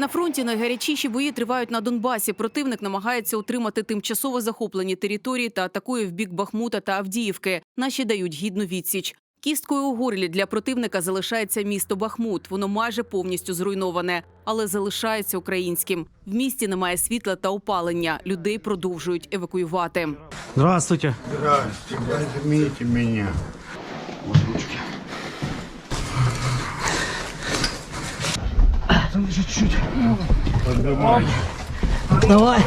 На фронті найгарячіші бої тривають на Донбасі. Противник намагається утримати тимчасово захоплені території та атакує в бік Бахмута та Авдіївки. Наші дають гідну відсіч. Кісткою у горлі для противника залишається місто Бахмут. Воно майже повністю зруйноване, але залишається українським. В місті немає світла та опалення. Людей продовжують евакуювати. Здравствуйте. Здрасте, возьмите меня. Давай.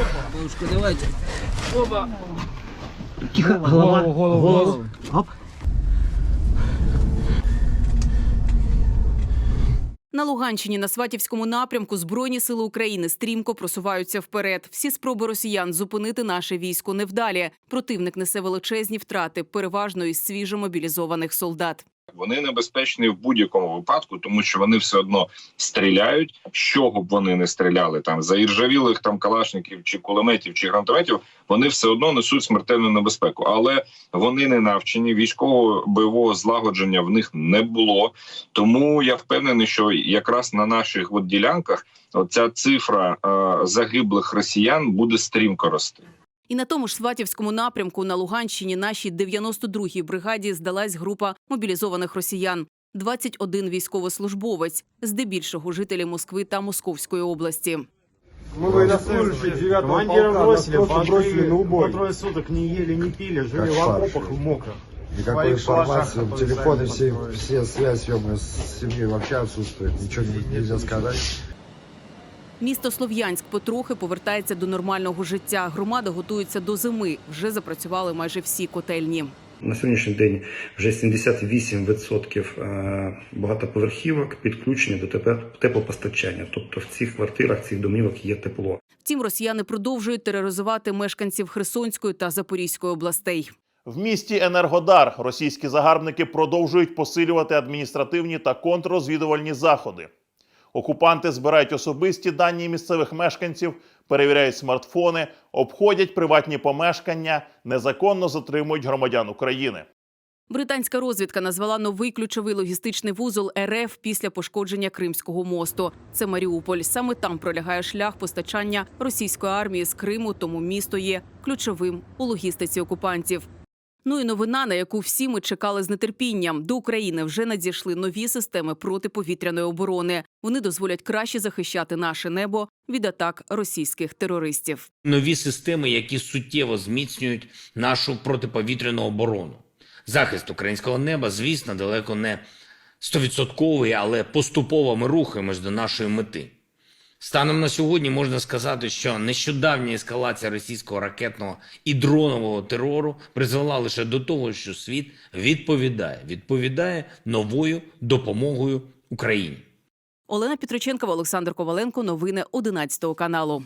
Тихо, голова. Голову, голову. Оп. На Луганщині на Сватівському напрямку Збройні сили України стрімко просуваються вперед. Всі спроби росіян зупинити наше військо невдалі. Противник несе величезні втрати, переважно із свіжомобілізованих солдат. Вони небезпечні в будь-якому випадку, тому що вони все одно стріляють. З б вони не стріляли там за іржавілих там калашників чи кулеметів чи гранатометів, вони все одно несуть смертельну небезпеку. Але вони не навчені. Військового бойового злагодження в них не було. Тому я впевнений, що якраз на наших от ділянках оця цифра е, загиблих росіян буде стрімко рости. І на тому ж Сватівському напрямку на Луганщині нашій 92-й бригаді здалась група мобілізованих росіян. 21 військовослужбовець, здебільшого жителі Москви та Московської області. Мы военнослужащие 9 Командира полка, бросили, нас просто бросили пошли на по убой. трое суток не ели, не пили, жили Как в фарш. окопах мокро. Никакой Своих шалашах, информации, которые телефоны сами все, построили. все связь съемная с семьей вообще отсутствует. Ничего не- нельзя сказать. Місто Слов'янськ потрохи повертається до нормального життя. Громада готується до зими. Вже запрацювали майже всі котельні. На сьогоднішній день вже 78% е, багатоповерхівок підключені до тепер- теплопостачання. Тобто в цих квартирах, цих домівок є тепло. Втім, росіяни продовжують тероризувати мешканців Херсонської та Запорізької областей. В місті Енергодар російські загарбники продовжують посилювати адміністративні та контррозвідувальні заходи. Окупанти збирають особисті дані місцевих мешканців, перевіряють смартфони, обходять приватні помешкання, незаконно затримують громадян України. Британська розвідка назвала новий ключовий логістичний вузол РФ після пошкодження Кримського мосту. Це Маріуполь. Саме там пролягає шлях постачання російської армії з Криму, тому місто є ключовим у логістиці окупантів. Ну і новина, на яку всі ми чекали з нетерпінням. До України вже надійшли нові системи протиповітряної оборони. Вони дозволять краще захищати наше небо від атак російських терористів. нові системи, які суттєво зміцнюють нашу протиповітряну оборону. Захист українського неба, звісно, далеко не стовідсотковий, але поступово ми рухаємось до нашої мети. Станом на сьогодні можна сказати, що нещодавня ескалація російського ракетного і дронового терору призвела лише до того, що світ відповідає, відповідає новою допомогою Україні. Олена Петриченкова, Олександр Коваленко. Новини 11 каналу.